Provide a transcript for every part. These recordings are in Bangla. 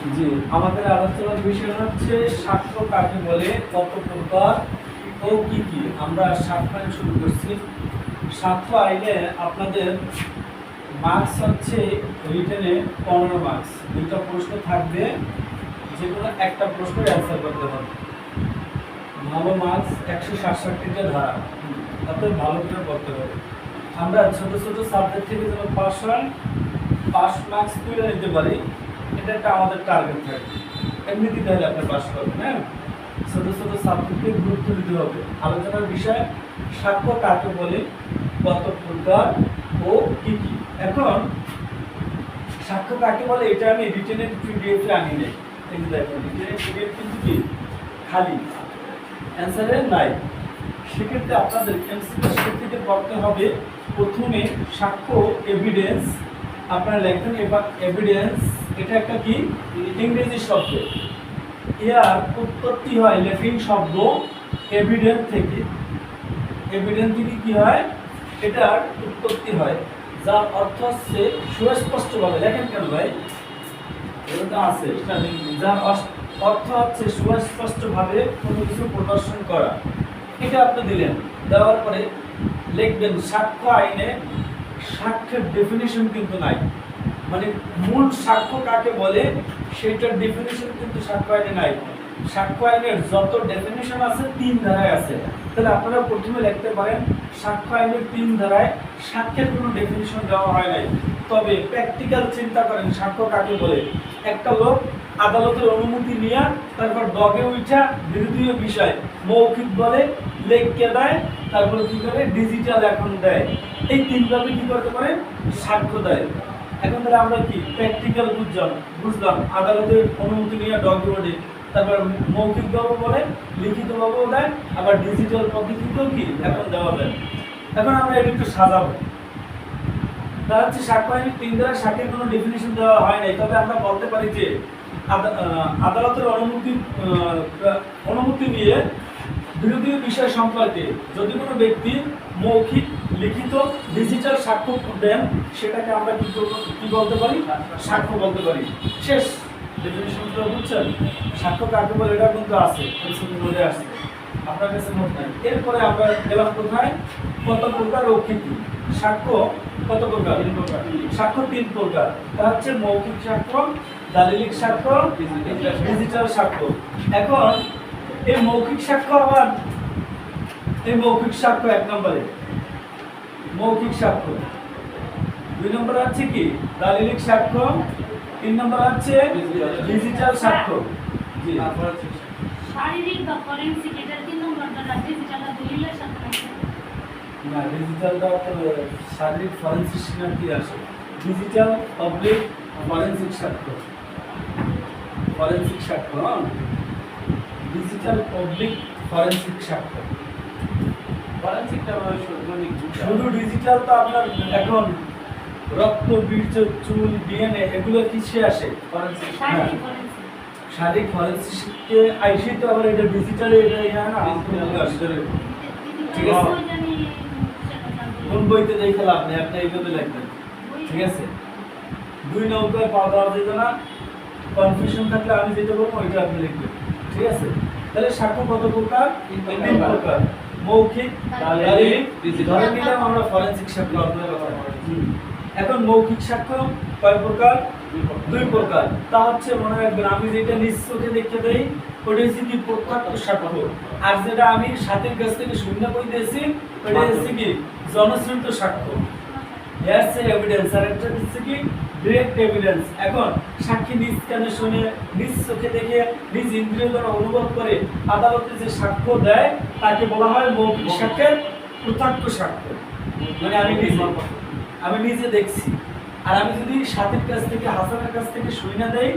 জি, আমাদের আলোচনার বিষয় হচ্ছে সাক্ষ্য কাকে বলে কত প্রকার ও কি কি। আমরা আইন শুরু করছি। সাক্ষ্য আইনে আপনাদের মার্কস হচ্ছে রিটেনে পনেরো মার্কস দুটো প্রশ্ন থাকবে যে কোনো একটা প্রশ্নের অ্যান্সার করতে হবে। ভালো মার্কস একশো সাতষট্টিটা ধারা। অর্থাৎ ভালো করে পড়তে হবে। আমরা ছোট ছোট সাবজেক্ট থেকে যেন পাস হয় পাস মার্কস তুলে নিতে পারি। এটা একটা আমাদের টার্গেট থাকে। এমনিতে তাহলে আপনি পাস করবেন হ্যাঁ? ছোট ছোট সাবজেক্টকে গুরুত্ব দিতে হবে। আলোচনার বিষয়, সাক্ষ্য কাকে বলে, কত প্রকার ও কি কি। এখন, সাক্ষ্য কাকে বলে, এটা আমি রিটেনের পিডিএফ আনি নাই। যে দেখেন রিটেনের পিডিএফ কিন্তু কি? খালি। অ্যান্সারে নাই। সেক্ষেত্রে আপনাদের এমসিকিউ থেকে পড়তে হবে। প্রথমে সাক্ষ্য এভিডেন্স আপনারা লেখেন এভিডেন্স এটা একটা কি? ইংরেজি শব্দ। ইয়ার উৎপত্তি হয় ল্যাটিন শব্দ এভিডেন্স থেকে। এভিডেন্স থেকে কি হয়? এটার উৎপত্তি হয়, যার অর্থ হচ্ছে সুস্পষ্টভাবে। লেখেন কেন ভাই? এটা আছে যার অর্থ হচ্ছে সুস্পষ্টভাবে কোনো কিছু প্রদর্শন করা। এটা আপনি দিলেন। দেওয়ার পরে লিখবেন, সাক্ষ্য আইনে সাক্ষ্যের ডেফিনিশন কিন্তু নাই। মানে মূল সাক্ষ্য কাকে বলে, সেটার ডেফিনেশন কিন্তু সাক্ষ্য আইনে নাই। সাক্ষ্য আইনের যত ডেফিনেশন আছে, তিন ধারায় আছে। তাহলে আপনারা প্রথমে লিখতে পারেন সাক্ষ্য আইনের তিন ধারায় সাক্ষ্যের কোনো ডেফিনেশন দেওয়া হয় নাই। তবে প্র্যাকটিক্যাল চিন্তা করেন, সাক্ষ্য কাকে বলে? একটা লোক আদালতের অনুমতি নিয়ে, তারপর ডগে উঠা বিরোধীয় বিষয়, মৌখিক বলে, লেখকে দেয়, তারপরে কী করে? ডিজিটাল এখন দেয়। এই তিনভাবে কী করতে পারে সাক্ষ্য দেয়। এখন তাহলে আমরা কি? প্র্যাকটিক্যাল বুঝলাম বুঝলাম। আদালতের অনুমতি নিয়ে ওঠে তারপর মৌখিকভাবে বলে লিখিতভাবেও দেয়, আবার ডিজিটাল পদ্ধতিতেও কি? এখন দেওয়া যায়। এখন আমরা এটা একটু সাজাবো। তা হচ্ছে সাক্ষ্য আইনের তিন দ্বারা সাক্ষের কোনো ডেফিনেশন দেওয়া হয় নাই। তবে আমরা বলতে পারি যে আদালতের অনুমতি অনুমতি নিয়ে বিরোধী বিষয় সম্পর্কে যদি কোনো ব্যক্তি মৌখিক, লিখিত ডিজিটাল সাক্ষ্য দেন সেটাকে আমরা কি কি বলতে পারি? সাক্ষ্য বলতে পারি। শেষ ডেফিনেশনটা বুঝছেন? সাক্ষ্য কাকে বলে এটা কিন্তু আছে আসছে আপনার কাছে নোট নাই এরপরে আমরা গেলাম কোথায়? কত প্রকার ও কি কি? সাক্ষ্য কত প্রকার? তিন প্রকার। সাক্ষ্য তিন প্রকার। তা হচ্ছে মৌখিক সাক্ষ্য, দালিলিক সাক্ষ্য, ডিজিটাল সাক্ষ্য। এখন এই মৌখিক সাক্ষ্য আবার, এই মৌখিক সাক্ষ্য এক নম্বরে। মৌখিক সাক্ষ্য। দুই নম্বর আছে কি? দালিলিক সাক্ষ্য। তিন নম্বর আছে ডিজিটাল সাক্ষ্য। জি। শারীরিক বা ফরেন্সিক এটা তিন নম্বরটা ডিজিটাল দলিলের সাথে না ডিজিটালটা তো শারীরিক ফরেন্সিক শিক্ষা কি আসে? ডিজিটাল পাবলিক ফরেন্সিক সাক্ষ্য। ফরেন্সিক সাক্ষ্য ডিজিটাল পাবলিক ফরেন্সিক সাক্ষ্য। ফরেনসিকটা মানে সৈনিক শুধু ডিজিটাল তো আপনার এখন রক্ত বীর্য চুল ডিএনএ এগুলো কিসে আসে? ফরেন্সিক শারীরিক ফরেন্সিক শারীরিক ফরেন্সিককে আইসি তো আবার এটা ডিজিটালে এটা ইয়া না? ঠিক আছে। কোন বইতে দেখে লাভ নেই আপনি এইভাবে লিখবেন। ঠিক আছে। দুই নৌকায় পা দেওয়া যেত না কনফিউশন থাকলে আমি যেটা বলব ওইটা আপনি লিখবেন। ঠিক আছে? তাহলে সাক্ষ্য কত প্রকার? তিন প্রকার। মৌখিক ধরে নিলাম আমরা ফরেনসিক সাক্ষ্য আপনার কথা। এখন মৌখিক সাক্ষ্য কয় প্রকার? দুই প্রকার। তা হচ্ছে মনে রাখবেন, আমি যেটা নিজ দেখতে দেই ওটা হচ্ছে কি প্রত্যক্ষ সাক্ষ্য। আর যেটা আমি কাছ থেকে শূন্য করে দিয়েছি ওটা হচ্ছে কি সাক্ষ্য। এভিডেন্স আর একটা হচ্ছে কি ডিরেক্ট এভিডেন্স এখন, সাক্ষী নিজ কানে শুনে, নিজ চোখে দেখে, নিজ ইন্দ্রিয় দ্বারা অনুভব করে আদালতে যে সাক্ষ্য দেয়, তাকে বলা হয় মৌখিক সাক্ষ্যের প্রত্যক্ষ সাক্ষ্য। মানে আমি নিজে। আমি নিজে দেখছি। আর আমি যদি সাথীর কাছ থেকে হাসানের কাছ থেকে শুই না দেই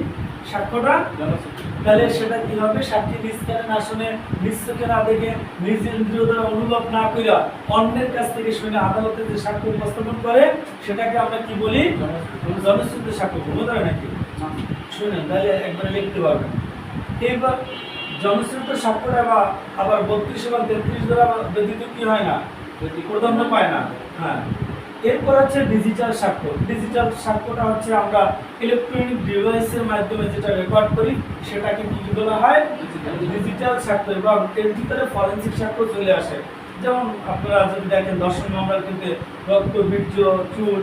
সাক্ষ্যটা তাহলে সেটা কি হবে? সাক্ষী নিজ কানে না শুনে নিজ চোখে না দেখে নিজ ইন্দ্রিয় দ্বারা অনুভব না কইরা অন্যের কাছ থেকে শুনে আদালতে যে সাক্ষ্য উপস্থাপন করে সেটাকে আমরা কি বলি? জনশ্রুত সাক্ষ্য বোঝা যায় নাকি? শুনেন তাহলে একবারে লিখতে পারবেন। এইবার জনশ্রুত সাক্ষ্যটা আবার আবার বত্রিশ এবং তেত্রিশ দ্বারা ব্যতীত কি হয় না? প্রাধান্য পায় না। হ্যাঁ। এরপর হচ্ছে ডিজিটাল স্বাক্ষর ডিজিটাল স্বাক্ষরটা হচ্ছে আমরা ইলেকট্রনিক ডিভাইসের মাধ্যমে যেটা রেকর্ড করি সেটাকে কি বলা হয়? ডিজিটাল স্বাক্ষর এবং এর ভিতরে ফরেনসিক স্বাক্ষর চলে আসে। যেমন আপনারা যদি দেখেন দর্শন মামলার ক্ষেত্রে রক্ত বীর্য চুল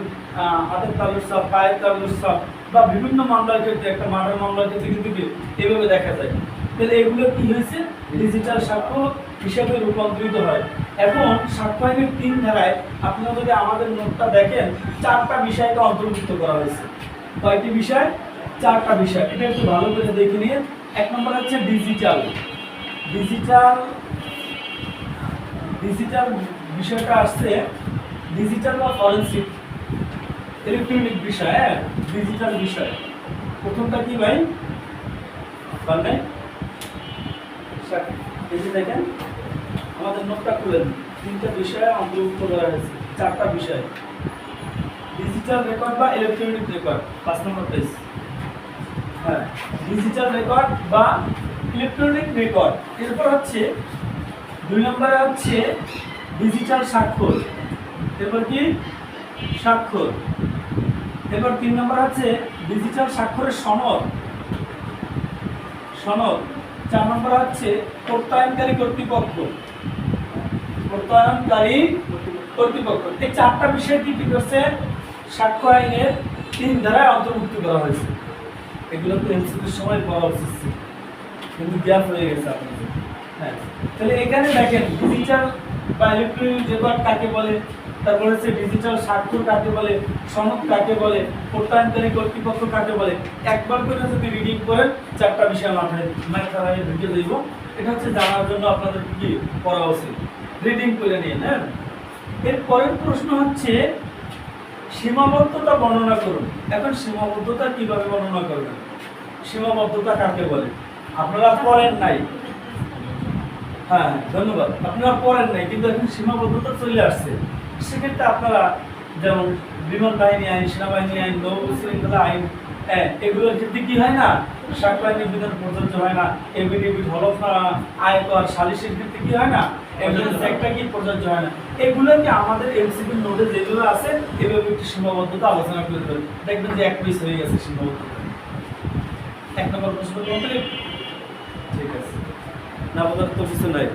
হাতের তালুর সাপ পায়ের তালুর সাপ বা বিভিন্ন মামলার ক্ষেত্রে একটা মার্ডার মামলার ক্ষেত্রে কিন্তু এভাবে দেখা যায়। তাহলে এগুলো কি হয়েছে? ডিজিটাল সাক্ষ্য হিসাবে রূপান্তরিত হয়। এখন সাক্ষ্য আইনের তিন ধারায় আপনারা যদি আমাদের নোটটা দেখেন, চারটা বিষয়কে অন্তর্ভুক্ত করা হয়েছে। কয়টি বিষয়? চারটা বিষয়। এটা একটু ভালো করে দেখে নিয়ে, এক নম্বর হচ্ছে ডিজিটাল ডিজিটাল ডিজিটাল বিষয়টা আসছে ডিজিটাল বা ফরেন্সিক ইলেকট্রনিক বিষয় হ্যাঁ ডিজিটাল বিষয়। প্রথমটা কি ভাই? যে দেখেন। আমাদের নোটটা খুলেন। তিনটা বিষয় অন্তর্ভুক্ত করা হয়েছে। চারটা বিষয়। ডিজিটাল রেকর্ড বা ইলেকট্রনিক রেকর্ড পাঁচ নম্বর পেজ হ্যাঁ ডিজিটাল রেকর্ড বা ইলেকট্রনিক রেকর্ড এরপর হচ্ছে, দুই নম্বরে হচ্ছে ডিজিটাল স্বাক্ষর। এরপর কি? স্বাক্ষর। এরপর তিন নম্বর হচ্ছে ডিজিটাল স্বাক্ষরের সনদ। সনদ। চার নম্বর হচ্ছে প্রত্যয়নকারী কর্তৃপক্ষ। প্রত্যয়নকারী কর্তৃপক্ষ। এই চারটা বিষয় কি কি করছে? সাক্ষ্য আইনের তিন ধারায় অন্তর্ভুক্ত করা হয়েছে। এগুলো তো এমসিকিউর সময় পড়া উচিত। কিন্তু গ্যাপ হয়ে গেছে আপনাদের। হ্যাঁ। তাহলে এখানে দেখেন ডিজিটাল বা ইলেকট্রনিক রেকর্ড কাকে বলে, তারপর হচ্ছে ডিজিটাল স্বাক্ষর কাকে বলে, সনদ কাকে বলে, প্রত্যয়নকারী কর্তৃপক্ষ কাকে বলে, একবার করে যদি রিডিং করেন, চারটা বিষয় মাথায় মাথায় ঢুকে যাইব এটা হচ্ছে জানার জন্য আপনাদের কি করা উচিত? রিডিং করে নিয়ে হ্যাঁ? এর পরের প্রশ্ন হচ্ছে, সীমাবদ্ধতা বর্ণনা করুন। এখন সীমাবদ্ধতা কীভাবে বর্ণনা করবেন? সীমাবদ্ধতা কাকে বলে? আপনারা পড়েন নাই। হ্যাঁ ধন্যবাদ। আপনারা পড়েন নাই, কিন্তু এখন সীমাবদ্ধতা চলে আসছে। সেক্ষেত্রে আপনারা যেমন বিমান বাহিনী আইন, সেনাবাহিনী আইন, নৌ শৃঙ্খলা আইন হ্যাঁ এগুলোর ক্ষেত্রে কি হয় না? সাক্ষ্য আইনের বিধান প্রযোজ্য হয় না। এভিডেভিট হলফ আয়কর সালিশের ক্ষেত্রে কি হয় না? এভিডেন্স একটা কি প্রযোজ্য হয় না। এগুলো কি আমাদের এমসিকিউ নোটে যেগুলো আছে, এভাবে একটু সীমাবদ্ধতা আলোচনা করে দেবেন। দেখবেন যে এক পিস হয়ে গেছে সীমাবদ্ধতা। এক নম্বর প্রশ্ন ঠিক আছে। না বলার তো কিছু নাই।